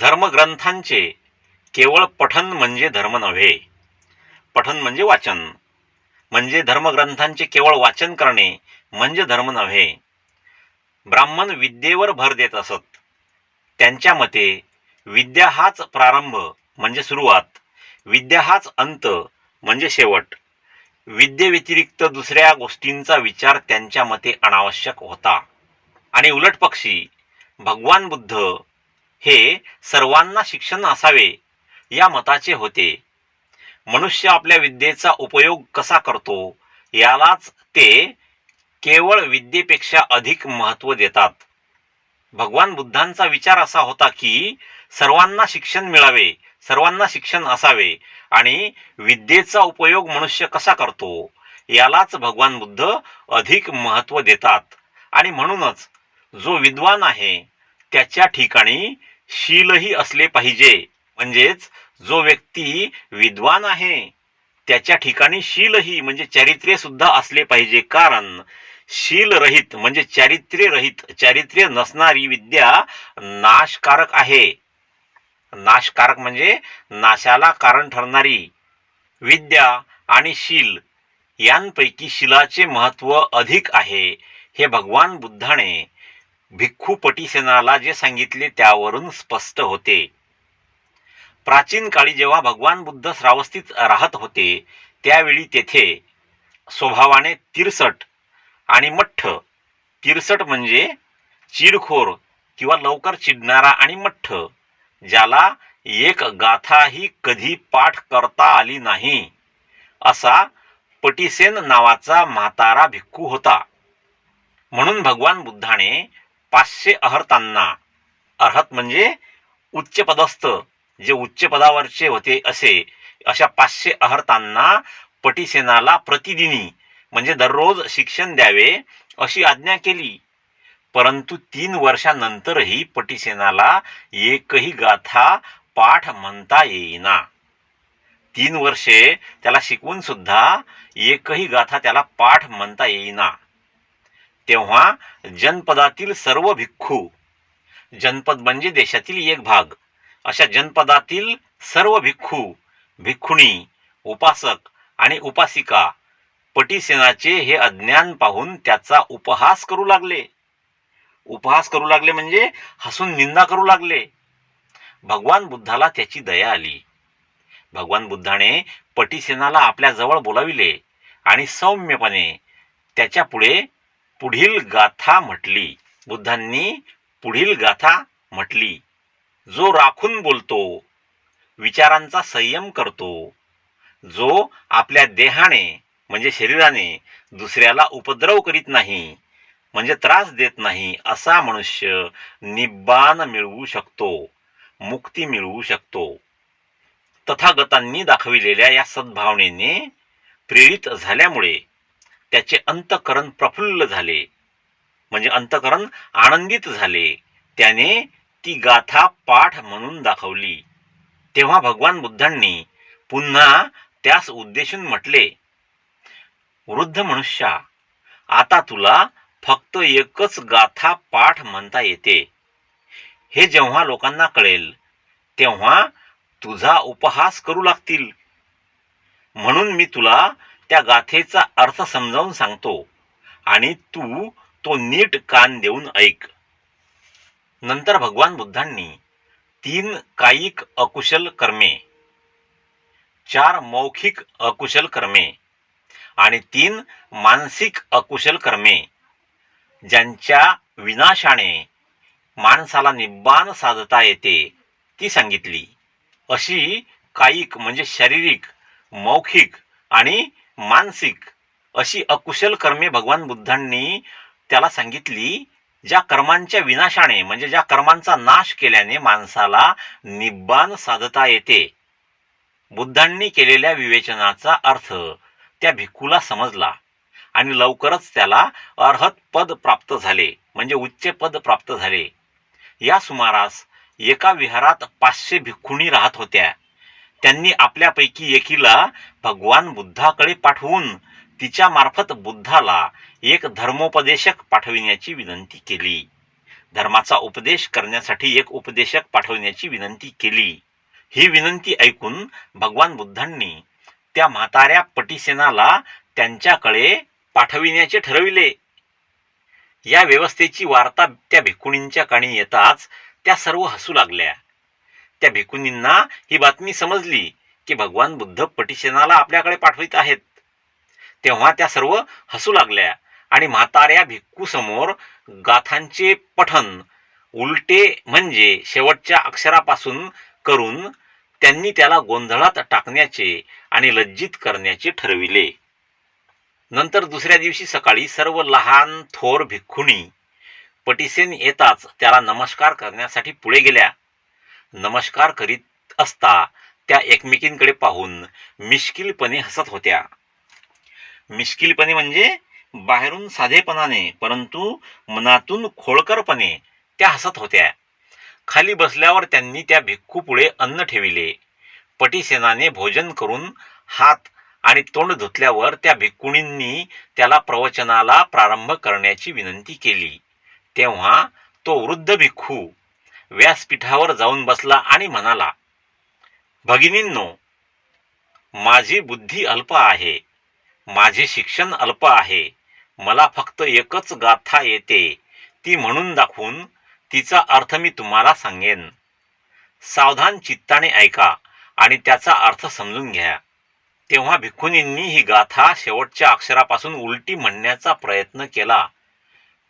धर्मग्रंथांचे केवळ पठन म्हणजे धर्म नव्हे. पठन म्हणजे वाचन. म्हणजे धर्मग्रंथांचे केवळ वाचन करणे म्हणजे धर्म नव्हे. ब्राह्मण विद्येवर भर देत असत. त्यांच्या मते विद्या हाच प्रारंभ म्हणजे सुरुवात. विद्या हाच अंत म्हणजे शेवट. विद्येव्यतिरिक्त दुसऱ्या गोष्टींचा विचार त्यांच्या मते अनावश्यक होता. आणि उलट पक्षी भगवान बुद्ध हे सर्वांना शिक्षण असावे या मताचे होते. मनुष्य आपल्या विद्येचा उपयोग कसा करतो यालाच ते केवळ विद्येपेक्षा अधिक महत्त्व देतात. भगवान बुद्धांचा विचार असा होता की सर्वांना शिक्षण मिळावे सर्वांना शिक्षण असावे आणि विद्येचा उपयोग मनुष्य कसा करतो यालाच भगवान बुद्ध अधिक महत्त्व देतात. आणि म्हणूनच जो विद्वान आहे त्याच्या ठिकाणी शीलही असले पाहिजे. म्हणजेच जो व्यक्ती विद्वान आहे त्याच्या ठिकाणी शीलही म्हणजे चारित्र्य सुद्धा असले पाहिजे. कारण शीलरहित म्हणजे चारित्र्यरहित चारित्र्य नसणारी विद्या नाशकारक आहे. नाशकारक म्हणजे नाशाला कारण ठरणारी विद्या आणि शील यांपैकी शिलाचे महत्त्व अधिक आहे. हे भगवान बुद्धाने भिक्खू पटीसेनाला जे सांगितले त्यावरून स्पष्ट होते. प्राचीन काळी जेव्हा भगवान बुद्ध श्रावस्तीत राहत होते त्यावेळी तेथे स्वभावाने तिरसट आणि मठ्ठ तिरसट म्हणजे चिडखोर किंवा लवकर चिडणारा आणि मठ्ठ ज्याला एक गाथाही कधी पाठ करता आली नाही असा पटिसेन नावाचा म्हातारा भिक्खू होता. म्हणून भगवान बुद्धाने पाचशे अहर्तांना. अर्हत म्हणजे उच्च पदस्थ जे उच्च पदावरचे होते असे. अशा पाचशे अहर्तांना पटिसेनाला प्रतिदिनी म्हणजे दररोज शिक्षण द्यावे अशी आज्ञा केली. परंतु तीन वर्षानंतरही पटिसेनाला एकही गाथा पाठ म्हणता येईना. तीन वर्षे त्याला शिकवून सुद्धा एकही गाथा त्याला पाठ म्हणता येईना. तेव्हा जनपदातील सर्व भिक्खू जनपद म्हणजे देशातील एक भाग अशा जनपदातील सर्व भिक्खू भिक्खुणी उपासक आणि उपासिका पटीसेनाचे हे अज्ञान पाहून त्याचा उपहास करू लागले. उपहास करू लागले म्हणजे हसून निंदा करू लागले. भगवान बुद्धाला त्याची दया आली. भगवान बुद्धाने पटीसेनाला आपल्या जवळ बोलाविले आणि सौम्यपणे त्याच्या पुढे पुढील गाथा म्हटली. बुद्धांनी पुढील गाथा म्हटली. जो राखून बोलतो विचारांचा संयम करतो जो आपल्या देहाने म्हणजे शरीराने दुसऱ्याला उपद्रव करीत नाही म्हणजे त्रास देत नाही असा मनुष्य निब्बान मिळवू शकतो मुक्ती मिळवू शकतो. तथागतांनी दाखविलेल्या या सद्भावनेने प्रेरित झाल्यामुळे त्याचे अंतकरण प्रफुल्ल झाले. म्हणजे अंतकरण आनंदित झाले. त्याने ती गाथा पाठ म्हणून दाखवली. तेव्हा भगवान बुद्धांनी पुन्हा त्यास उद्देशून म्हटले वृद्ध मनुष्या आता तुला फक्त एकच गाथा पाठ म्हणता येते. हे जेव्हा लोकांना कळेल तेव्हा तुझा उपहास करू लागतील. म्हणून मी तुला त्या गाथेचा अर्थ समजावून सांगतो. आणि तू तो नीट कान देऊन ऐक. नंतर भगवान बुद्धांनी तीन कायिक अकुशल कर्मे चार मौखिक अकुशल कर्मे आणि तीन मानसिक अकुशल कर्मे ज्यांच्या विनाशाने माणसाला निब्बान साधता येते ती सांगितली. अशी कायिक म्हणजे शारीरिक मौखिक आणि मानसिक अशी अकुशल कर्मे भगवान बुद्धांनी त्याला सांगितली ज्या कर्मांच्या विनाशाने म्हणजे ज्या कर्मांचा नाश केल्याने माणसाला निब्बान साधता येते. बुद्धांनी केलेल्या विवेचनाचा अर्थ त्या भिक्खूला समजला आणि लवकरच त्याला अर्हत पद प्राप्त झाले म्हणजे उच्च पद प्राप्त झाले. या सुमारास एका विहारात पाचशे भिक्खुणी राहत होत्या. त्यांनी आपल्यापैकी एकीला भगवान बुद्धाकडे पाठवून तिच्या मार्फत बुद्धाला एक धर्मोपदेशक पाठविण्याची विनंती केली. धर्माचा उपदेश करण्यासाठी एक उपदेशक पाठवण्याची विनंती केली. ही विनंती ऐकून भगवान बुद्धांनी त्या म्हाताऱ्या पटिसेनाला त्यांच्याकडे पाठविण्याचे ठरविले. या व्यवस्थेची वार्ता त्या भिकुणींच्या काणी येताच त्या सर्व हसू लागल्या. त्या भिकुनींना ही बातमी समजली की भगवान बुद्ध पटिसेनाला आपल्याकडे पाठवित आहेत. तेव्हा त्या सर्व हसू लागल्या आणि म्हाताऱ्या भिक्खूसमोर गाथांचे पठन उलटे म्हणजे शेवटच्या अक्षरापासून करून त्यांनी त्याला गोंधळात टाकण्याचे आणि लज्जित करण्याचे ठरविले. नंतर दुसऱ्या दिवशी सकाळी सर्व लहान थोर भिक्खुणी पटिसेन येताच त्याला नमस्कार करण्यासाठी पुढे गेल्या. नमस्कार करीत असता त्या एकमेकींकडे पाहून मिश्किलपणे हसत होत्या. मिश्किलपणे म्हणजे बाहेरून साधेपणाने परंतु मनातून खोळकरपणे त्या हसत होत्या. खाली बसल्यावर त्यांनी त्या भिक्खू पुढे अन्न ठेविले. पटीसेनाने भोजन करून हात आणि तोंड धुतल्यावर त्या भिक्कुणींनी त्याला प्रवचनाला प्रारंभ करण्याची विनंती केली. तेव्हा तो वृद्ध भिक्खू व्यासपीठावर जाऊन बसला आणि म्हणाला भगिनींनो माझी बुद्धी अल्प आहे माझे शिक्षण अल्प आहे मला फक्त एकच गाथा येते ती म्हणून दाखवून तिचा अर्थ मी तुम्हाला सांगेन. सावधान चित्ताने ऐका आणि त्याचा अर्थ समजून घ्या. तेव्हा भिक्खुनींनी ही गाथा शेवटच्या अक्षरापासून उलटी म्हणण्याचा प्रयत्न केला.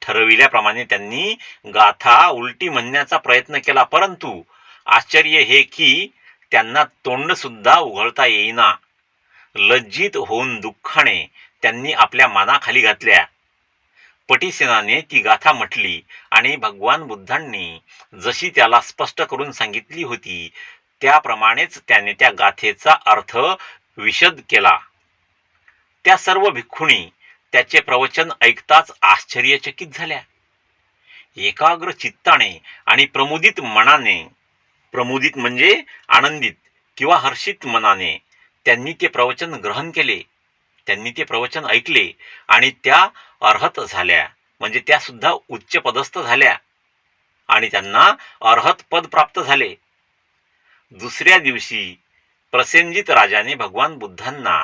ठरविल्याप्रमाणे त्यांनी गाथा उलटी म्हणण्याचा प्रयत्न केला. परंतु आश्चर्य हे की त्यांना तोंड सुद्धा उघडता येईना. लज्जित होऊन दुःखाने त्यांनी आपल्या मानाखाली घातल्या. पटिसेनाने ती गाथा म्हटली आणि भगवान बुद्धांनी जशी त्याला स्पष्ट करून सांगितली होती त्याप्रमाणेच त्याने त्या गाथेचा अर्थ विशद केला. त्या सर्व भिक्खुणी त्याचे प्रवचन ऐकताच आश्चर्यचकित झाल्या. एकाग्र चित्ताने आणि प्रमुदित मनाने प्रमुदित म्हणजे आनंदित किंवा हर्षित मनाने त्यांनी ते प्रवचन ग्रहण केले. त्यांनी ते प्रवचन ऐकले आणि त्या अर्हत झाल्या म्हणजे त्या सुद्धा उच्च पदस्थ झाल्या आणि त्यांना अर्हत पद प्राप्त झाले. दुसऱ्या दिवशी प्रसेनजित राजाने भगवान बुद्धांना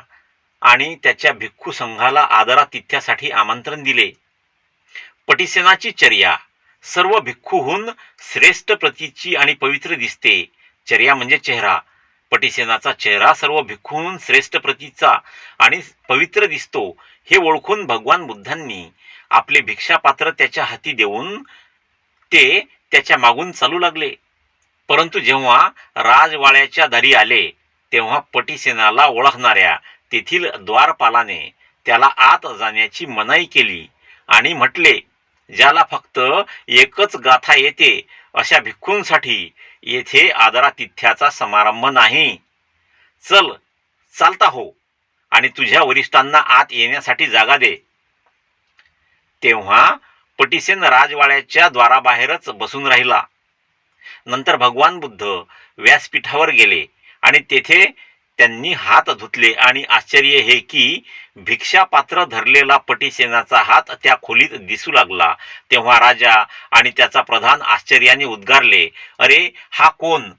आणि त्याच्या भिक्खू संघाला आदरातिथ्यासाठी आमंत्रण दिले. पटिसेनाची चर्या सर्व भिक्खूहून श्रेष्ठ प्रतीची आणि पवित्र दिसते. चर्या म्हणजे चेहरा. पटिसेनाचा चेहरा सर्व भिक्खूहून श्रेष्ठ प्रतीचा आणि पवित्र दिसतो हे ओळखून भगवान बुद्धांनी आपले भिक्षापात्र त्याच्या हाती देऊन ते त्याच्या मागून चालू लागले. परंतु जेव्हा राजवाड्याच्या दारी आले तेव्हा पटिसेनाला ओळखणाऱ्या तेथील द्वारपालाने त्याला आत जाण्याची मनाई केली आणि म्हटले ज्याला फक्त एकच गाथा येते अशा भिक्खूंसाठी येथे आदरातिथ्याचा समारंभ नाही. चल चालता हो आणि तुझ्या वरिष्ठांना आत येण्यासाठी जागा दे. तेव्हा पटिसेन राजवाड्याच्या द्वाराबाहेरच बसून राहिला. नंतर भगवान बुद्ध व्यासपीठावर गेले आणि तेथे त्यांनी हात धुतले आणि आश्चर्य हे की भिक्षापात्र धरलेला पटिसेनाचा हात त्या खोलीत दिसू लागला. तेव्हा राजा आणि त्याचा प्रधान आश्चर्याने उद्गारले अरे हा कोण?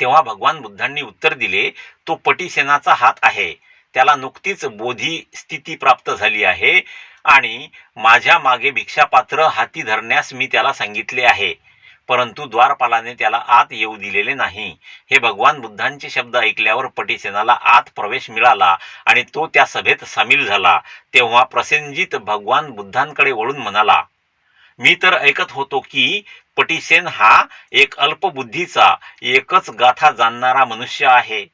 तेव्हा भगवान बुद्धांनी उत्तर दिले तो पटीसेनाचा हात आहे. त्याला नुकतीच बोधी स्थिती प्राप्त झाली आहे आणि माझ्या मागे भिक्षापात्र हाती धरण्यास मी त्याला सांगितले आहे. परंतु द्वारपालाने त्याला आत येऊ दिलेले नाही. हे भगवान बुद्धांचे शब्द ऐकल्यावर पटिसेनाला आत प्रवेश मिळाला आणि तो त्या सभेत सामील झाला. तेव्हा प्रसेनजित भगवान बुद्धांकडे वळून म्हणाला मी तर ऐकत होतो की पटिसेन हा एक अल्पबुद्धीचा एकच गाथा जाणणारा मनुष्य आहे.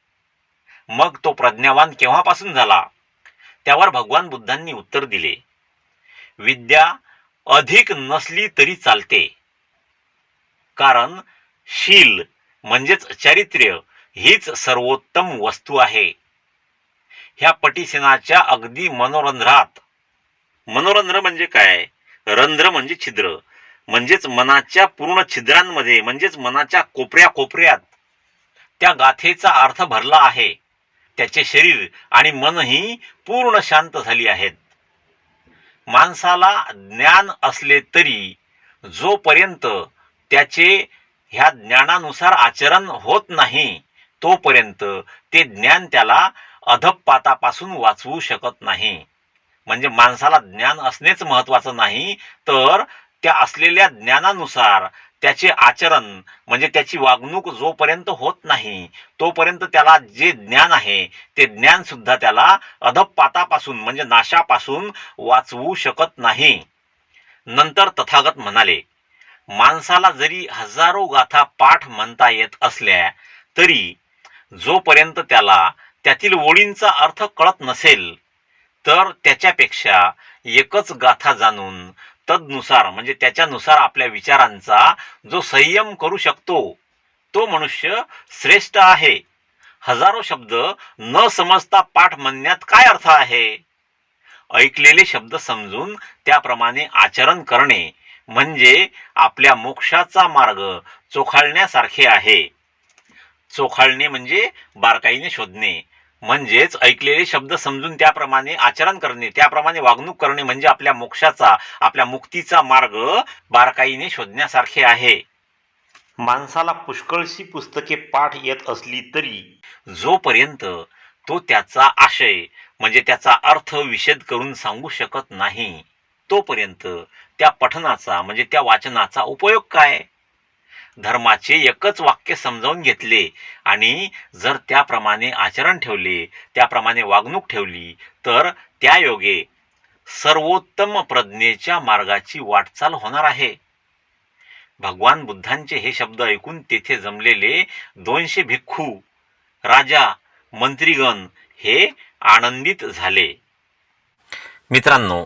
मग तो प्रज्ञावान केव्हापासून झाला? त्यावर भगवान बुद्धांनी उत्तर दिले विद्या अधिक नसली तरी चालते. कारण शील म्हणजेच चारित्र्य हीच सर्वोत्तम वस्तू आहे. ह्या पटिसेनाच्या अगदी मनोरंध्रात. मनोरंध्र म्हणजे काय? रंध्र म्हणजे छिद्र म्हणजेच मनाच्या पूर्ण छिद्रांमध्ये म्हणजेच मनाच्या कोपऱ्या कोपऱ्यात. त्या गाथेचा अर्थ भरला आहे. त्याचे शरीर आणि मनही पूर्ण शांत झाली आहेत. माणसाला ज्ञान असले तरी जोपर्यंत त्याचे ह्या ज्ञानानुसार आचरण होत नाही तोपर्यंत ते ज्ञान त्याला अधपातापासून वाचवू शकत नाही. म्हणजे माणसाला ज्ञान असणेच महत्वाचं नाही तर त्या असलेल्या ज्ञानानुसार त्याचे आचरण म्हणजे त्याची वागणूक जोपर्यंत होत नाही तोपर्यंत त्याला जे ज्ञान आहे ते ज्ञान सुद्धा त्याला अधपातापासून म्हणजे नाशापासून वाचवू शकत नाही. नंतर तथागत म्हणाले माणसाला जरी हजारो गाथा पाठ म्हणता येत असल्या तरी जोपर्यंत त्याला त्यातील ओळींचा अर्थ कळत नसेल तर त्याच्यापेक्षा एकच गाथा जाणून तदनुसार म्हणजे त्याच्यानुसार आपल्या विचारांचा जो संयम करू शकतो तो मनुष्य श्रेष्ठ आहे. हजारो शब्द न समजता पाठ म्हणण्यात काय अर्थ आहे? ऐकलेले शब्द समजून त्याप्रमाणे आचरण करणे म्हणजे आपल्या मोक्षाचा मार्ग चोखाळण्यासारखे आहे. चोखाळणे म्हणजे बारकाईने शोधणे. म्हणजेच ऐकलेले शब्द समजून त्याप्रमाणे आचरण करणे. त्याप्रमाणे वागणूक करणे म्हणजे आपल्या मोक्षाचा आपल्या मुक्तीचा मार्ग बारकाईने शोधण्यासारखे आहे. माणसाला पुष्कळशी पुस्तके पाठ येत असली तरी जोपर्यंत तो त्याचा आशय म्हणजे त्याचा अर्थ विशद करून सांगू शकत नाही तोपर्यंत त्या पठनाचा म्हणजे त्या वाचनाचा उपयोग काय? धर्माचे एकच वाक्य समजावून घेतले आणि जर त्याप्रमाणे आचरण ठेवले त्याप्रमाणे वागणूक ठेवली तर त्या योगे सर्वोत्तम प्रज्ञेच्या मार्गाची वाटचाल होणार आहे. भगवान बुद्धांचे हे शब्द ऐकून तेथे जमलेले दोनशे भिक्खू राजा मंत्रीगण हे आनंदित झाले. मित्रांनो